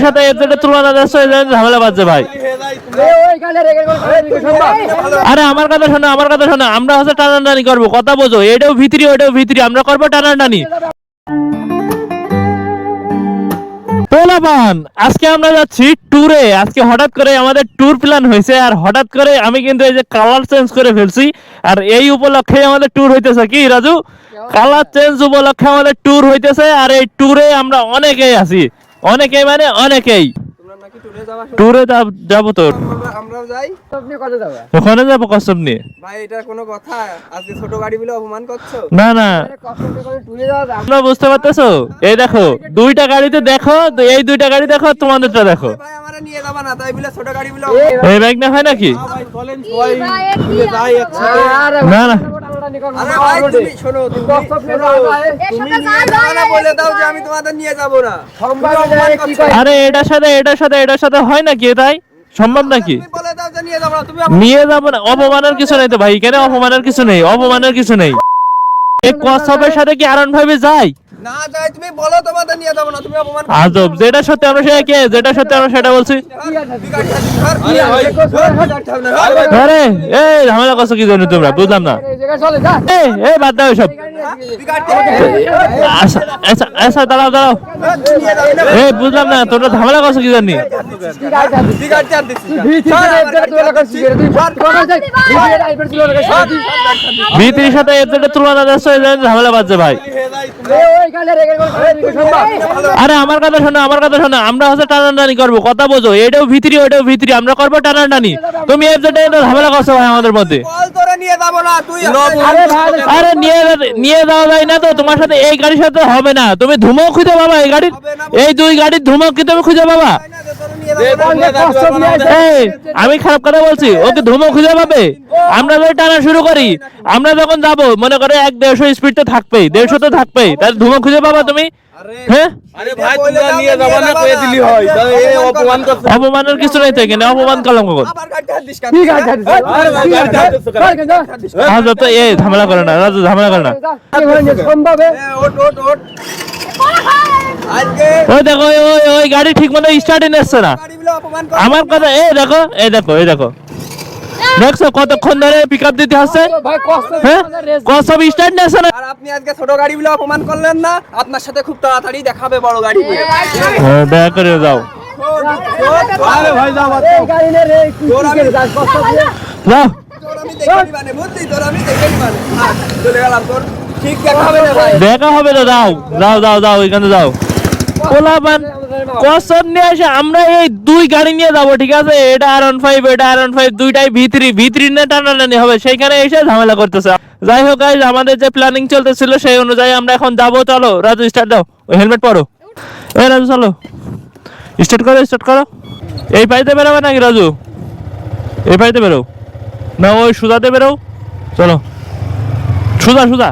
সাথে এদের যাচ্ছে জন্য ঝামেলা বাজছে ভাই এ, ওইখানে রেখে গেল, ওইদিকে সম্ভব। আরে আমার কথা শোনো আমার কথা শোনো আমরা হচ্ছে টানাটানি করব কথা বোঝো এটাও ভিতরি ওটাও ভিতরি আমরা করব টানাটানি পোলাপান আজকে আমরা যাচ্ছি ট্যুরে আজকে হঠাৎ করে আমাদের ট্যুর প্ল্যান হয়েছে আর হঠাৎ করে আমি কিন্তু এই যে কালার চেঞ্জ করে ফেলছি। আর এই উপলক্ষে আমাদের ট্যুর হইতেছে কি রাজু? কালার চেঞ্জ উপলক্ষে আমাদের ট্যুর হইতেছে আর এই ট্যুরে আমরা অনেকেই আছি। অনেকেই মানে অনেকেই। তোমরা নাকি ট্যুরে যাব? তোর। যাই আপনি কথা যাবে ওখানে যাব কসম নিয়ে ভাই এটা কোনো কথা আজকে ছোট গাড়ি বলে অপমান করছ না না কষ্ট করে টুরে যাওয়া তোমরা বুঝতে পারতেছো এই দেখো দুইটা গাড়িতে দেখো এই দুইটা গাড়ি দেখো তোমাদেরটা দেখো ভাই আমারে নিয়ে যাবা না তাই বলে ছোট গাড়ি বলে এই এই না হয় নাকি ভাই চলেন সবাই যাই একসাথে না, না। মোটামুটি করব, আরে না, ভাই অলরেডি। তুমি শোনো তুমি কষ্ট করে শোনো, যাওয়া যায়। তুমি নিয়ে যাবা না বলে দাও যে আমি তোমাদের নিয়ে যাব না সম্ভব তুমি অপমান নয়, কি করছ। কয়? আরে এটার সাথে এটার সাথে এটার সাথে হয় নাকি তাই সম্ভব নাকি? নিয়ে যাব না অপমানের কিছু নেই তো ভাই কেন অপমানের কিছু নেই? অপমানের কিছু নেই। এই কচ্ছপের সাথে কি আরন ভাবে যায়? না যাই তুমি বলো তোমাদের নিয়ে যাব না তুমি অপমান আজব যেটা সত্যি আমরা সেটা কে? যেটা সত্যি আমরা সেটা বলছি। ঠিক আছে, তুই গাড়ি চালাচ্ছিস, ধর। আরে ভাই, ধর, ধর, ধর, ধর, ধর, ধর। আরে এই ঝামেলা করছ কি জন্য তোমরা? বুঝলাম না। আচ্ছা আচ্ছা আচ্ছা বুঝলাম না তোমরা ঝামেলা করছ কি জন্য ঠিক আছে, আছে। তুই গাড়ি চার দিচ্ছিস কেন? ভিত্তি সর, থেকে আমার একটা গাড়ি তুলনা চার করছিস, দিচ্ছিস। তুই তোমার কাছে ভিডিও আইবার ছিল না, সর। ভিত্তির সাথে তুলনা যাচ্ছে জন্য ঝামেলা বাজছে ভাই। আরে আমার কথা শোনো আমার কথা শোনো আমরা হচ্ছে টানাটানি করব কথা বোঝো এটাও ভিতরি ওটাও ভিতরি আমরা করব টানাটানি তুমি এর জন্য ঝামেলা করছ ভাই আমাদের মধ্যে তোরে যাব না তুই আরে নিয়ে নিয়ে যাওয়া যায় না তো তোমার সাথে এই গাড়ির সাথে হবে না। তুমি ধুমো খুঁজে পাবা এই গাড়ির। এই দুই গাড়ির ধুমো কি তুমি খুঁজে পাবা। আমি খারাপ কথা বলছি ওকে ধুমো খুঁজে পাবে। আমরা যদি টানা শুরু করি আমরা যখন যাব মনে করে এক দেড়শো স্পিড তো থাকবেই দেড়শো তো থাকবেই তাহলে ধুমো খুঁজে পাবা তুমি। হ্যাঁ? আরে ভাই তোমরা নিয়ে যাব না কয়ে দিলি হয়। তাহলে এই অপমান করছে। অপমানের কিছু নেই তো এখানে অপমান। রাজু তো ঝামেলা করে না রাজু ঝামেলা করে না। যা। কি হয়নি, সম্ভব এ? এ, ওঠ ওঠ ওঠ। আজকে ওই দেখো ওই ওই ওই গাড়ি ঠিক মতো স্টার্টই নিচ্ছে না। গাড়ি বলে আমার কথা এই দেখো এই দেখো এই দেখো। দেখছ কতক্ষণ ধরে পিক আপ দিতে হচ্ছে ভাই, কষ্ট দিয়ে হ্যাঁ? আমাদের রেস কত সব স্টার্ট নিচ্ছে না? আর আপনি আজকে ছোট গাড়ি বলে অপমান করলেন না? আপনার সাথে খুব তাড়াতাড়ি দেখাবে বড় গাড়ি হ্যাঁ দয়া করে যাও আমি- করে। যাও। তোর আমি দেখে দেখাবে না ভাই। দেখা হবে তো যাও যাও যাও যাও ওইখানে যাও পোলাপান। কসর নিয়ে আসে, আমরা এই দুই গাড়ি নিয়ে যাব, ঠিক আছে? এটা আর ওয়ান ফাইভ এটা আর ওয়ান ফাইভ দুইটাই ভিতরি ভিতরি নিয়ে টানাটানি হবে। সেইখানে এসে ঝামেলা করতেছে। যাই হোক গাইজ আমাদের যে প্ল্যানিং চলতেছিল, সেই অনুযায়ী আমরা এখন যাব। চলো, রাজু স্টার্ট দাও। ওই হেলমেট পরো। এ, রাজু, চলো। স্টার্ট করো স্টার্ট করো। এই পাইতে বেরোবে নাকি, রাজু? এই পাইতে বেরো। না, ওই সুদাতে বেরো। চলো। সুদা সুদা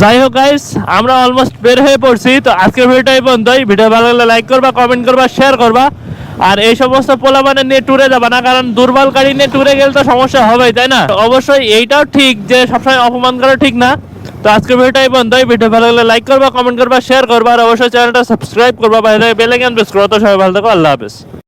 যাই হোক গাইস আমরা অলমোস্ট বের হয়ে পড়ছি, তো আজকের ভিডিওটা এই পর্যন্তই। ভিডিও ভালো লাগলে লাইক করবা কমেন্ট করবা শেয়ার করবা। আর এই সমস্ত পোলাবানে নিয়ে ট্যুরে যাবা না, কারণ দুর্বল গাড়ি নিয়ে ট্যুরে গেলে তো সমস্যা হবেই, তাই না? অবশ্যই এইটাও ঠিক যে সবসময় অপমান করা ঠিক না। তো আজকের ভিডিওটা এই পর্যন্তই। ভিডিও ভালো লাগলে লাইক করবা কমেন্ট করবা শেয়ার করবা, আর অবশ্যই চ্যানেলটা সাবস্ক্রাইব করবা বাইরে বেল আইকন প্রেস করো। তো সবাই ভালো থাকো, আল্লাহ হাফেজ।